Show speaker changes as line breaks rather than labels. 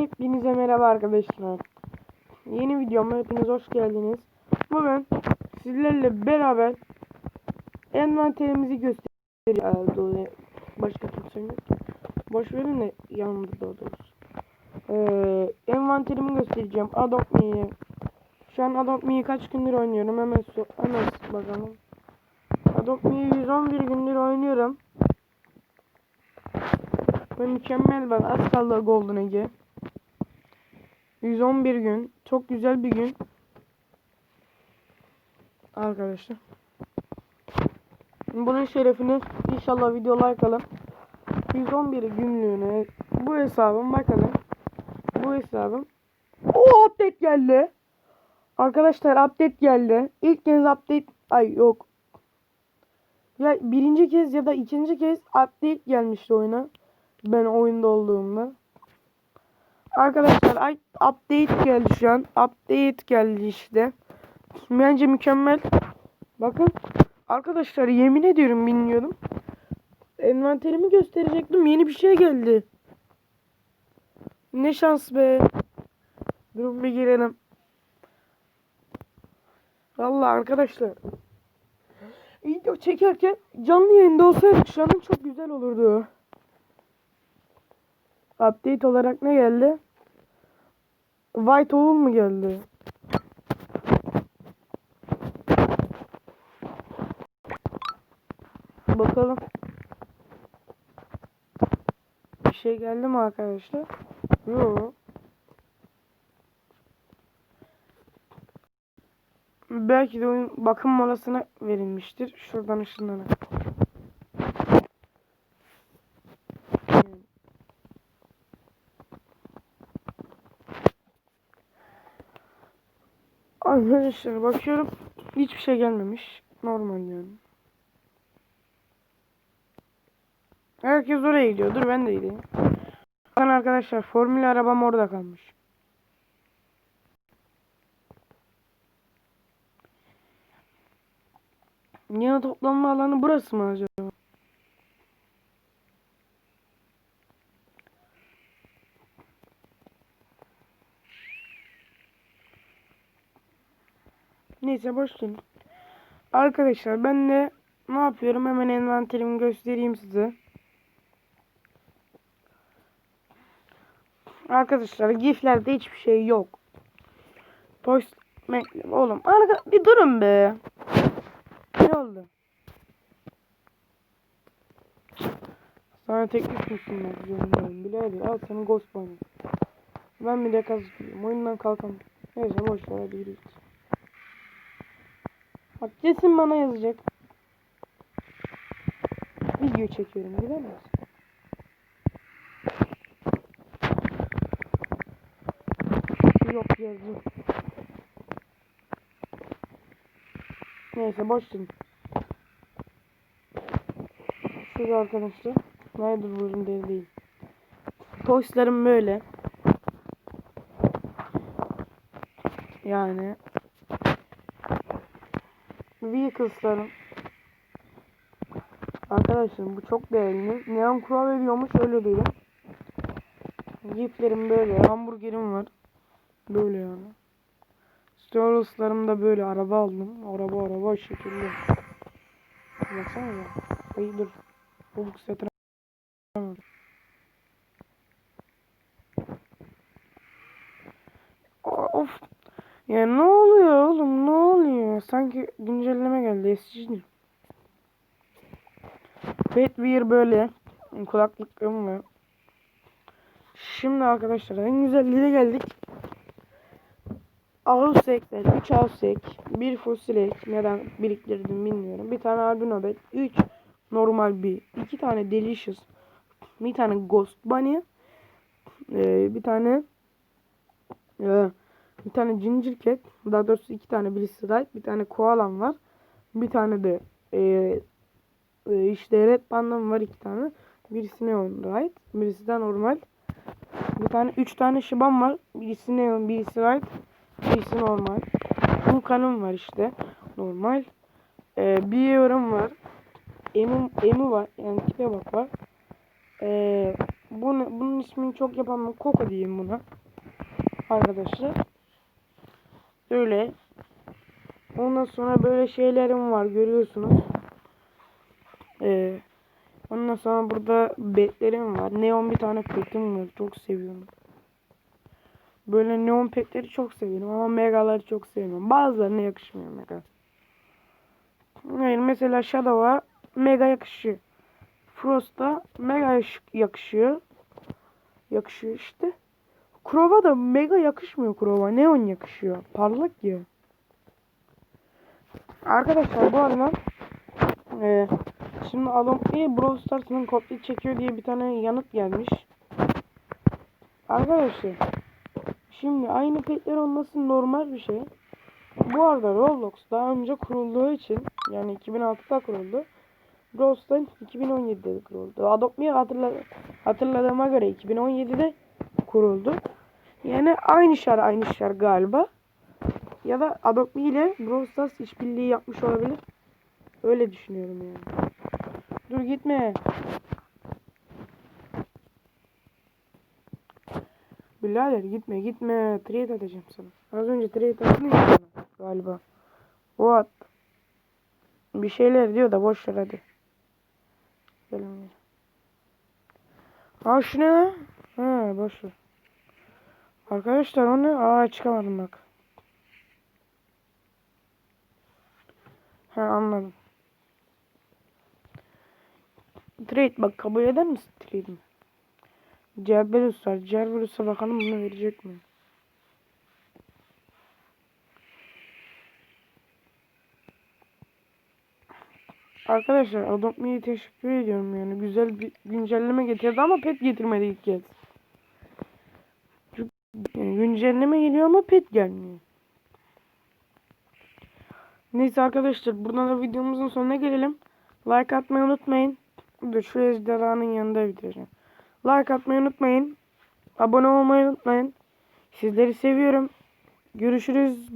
Hepinize merhaba arkadaşlar. Yeni videoma hepiniz hoş geldiniz. Bugün sizlerle beraber envanterimizi göstereceğiz. Başka kimse yok. Boş verin de yanımda doğru doğrusu. Ee, envanterimi göstereceğim. Adopt Me'yi. Şu an Adopt Me'yi kaç gündür oynuyorum. Hemen, so hemen bakalım. Adopt Me'yi 111 gündür oynuyorum. Ve mükemmel bak az kaldı Golden Age. 111 gün. Çok güzel bir gün. Arkadaşlar. Bunun şerefine inşallah video like alın. 111 günlüğüne bu hesabım bakalım. Bu hesabım. O update geldi. Arkadaşlar update geldi. İlk kez update ay yok. Ya birinci kez ya da ikinci kez update gelmişti oyuna. Ben oyunda olduğumda. Arkadaşlar ay update geldi şu an. Update geldi işte. Bence mükemmel. Bakın. Arkadaşlar yemin ediyorum bilmiyordum. Envanterimi gösterecektim. Yeni bir şey geldi. Ne şans be. Durun bir girelim. Vallahi arkadaşlar. Video çekerken canlı yayında olsaydık şu an çok güzel olurdu. Update olarak ne geldi? White Owl mu geldi? Bakalım. Bir şey geldi mi arkadaşlar? Yok. Belki de oyun bakım molasına verilmiştir. Şuradan ışınlanır. Arkadaşlar bakıyorum. Hiçbir şey gelmemiş. Normal yani. Herkes oraya gidiyordur. Ben de gideyim. Bakın arkadaşlar formül arabam orada kalmış. Yine toplanma alanı burası mı acaba? Neyse boş verin. Arkadaşlar ben de ne yapıyorum? Hemen envanterimi göstereyim size. Arkadaşlar giflerde hiçbir şey yok. Post oğlum arka bir durun be. Ne oldu? Sana teklif sunmak zorundayım birader al senin ghost bana. Ben bir de kazıklıyorum oyundan kalkamam. Neyse boş ver hadi yürü. Bak kesin bana yazacak. Video çekiyorum gider misin? Yok yazdım. Neyse boş verin. Şurada arkadaşlar. Nerede burun deri değil. Toyslarım böyle. Yani Vehicles'larım Arkadaşlar bu çok değerli. Neon kural veriyormuş öyle değil. Giflerim böyle. Hamburgerim var. Böyle yani. Strolos'larım da böyle. Araba aldım. Araba araba şekilde. Baksana ya. Ay dur. Buluk satın Ya ne oluyor oğlum? Ne oluyor? Sanki güncelleme geldi. Eskici. Bedwear böyle. Kulaklıklarım var. Şimdi arkadaşlar en güzelliğine geldik. Ağustek'ten 3 Ağustek, bir fosilek neden biriktirdim bilmiyorum. Bir tane albino bed, 3 normal bir, 2 tane delicious, bir tane ghost bunny, ee, bir tane e, bir tane ginger cat, daha doğrusu iki tane right, bir tane koalam var. Bir tane de e, e, işte red pandım var iki tane. Birisi neon right, birisi de normal. Bir tane üç tane şibam var. Birisi neon, birisi right, birisi normal. Bu kanım var işte. Normal. Bir yorum var. Emu, emu var. Yani tipe bak var. Ee, bunu, bunun ismini çok yapamam. Koko diyeyim buna. Arkadaşlar. Öyle. Ondan sonra böyle şeylerim var görüyorsunuz. Ee, ondan sonra burada betlerim var. Neon bir tane petim var. Çok seviyorum. Böyle neon petleri çok seviyorum ama megaları çok sevmiyorum. Bazılarına yakışmıyor mega. Yani mesela Shadow'a mega yakışıyor. Frost'a mega yakışıyor. Yakışıyor işte. Crow'a da mega yakışmıyor Crow'a. Neon yakışıyor. Parlak ya. Arkadaşlar bu arada e, şimdi adam e, Brawl Stars'ın kopya çekiyor diye bir tane yanıt gelmiş. Arkadaşlar şimdi aynı petler olması normal bir şey. Bu arada Roblox daha önce kurulduğu için yani 2006'da kuruldu. Brawl Stars 2017'de kuruldu. Adopt Me hatırla, hatırladığıma göre 2017'de kuruldu. Yani aynı şer aynı şer galiba. Ya da Adopt Me ile Brawl Stars işbirliği yapmış olabilir. Öyle düşünüyorum yani. Dur gitme. Birader gitme gitme. Trade atacağım sana. Az önce trade attın galiba. What? Bir şeyler diyor da boş ver hadi. Gelin gel. Ha şu ne? Ha boş ver. Arkadaşlar o ne? Aa çıkamadım bak. Ha anladım. Trade bak kabul eder misin trade'imi? Cerberus var. Cerberus'a bakalım bunu verecek mi? Arkadaşlar Adopt Me'ye teşekkür ediyorum yani. Güzel bir güncelleme getirdi ama pet getirmedi ilk kez. Güncelleme geliyor ama pet gelmiyor. Neyse arkadaşlar buradan da videomuzun sonuna gelelim. Like atmayı unutmayın. Dur şu ejderhanın yanında bitireceğim. Like atmayı unutmayın. Abone olmayı unutmayın. Sizleri seviyorum. Görüşürüz. Bye.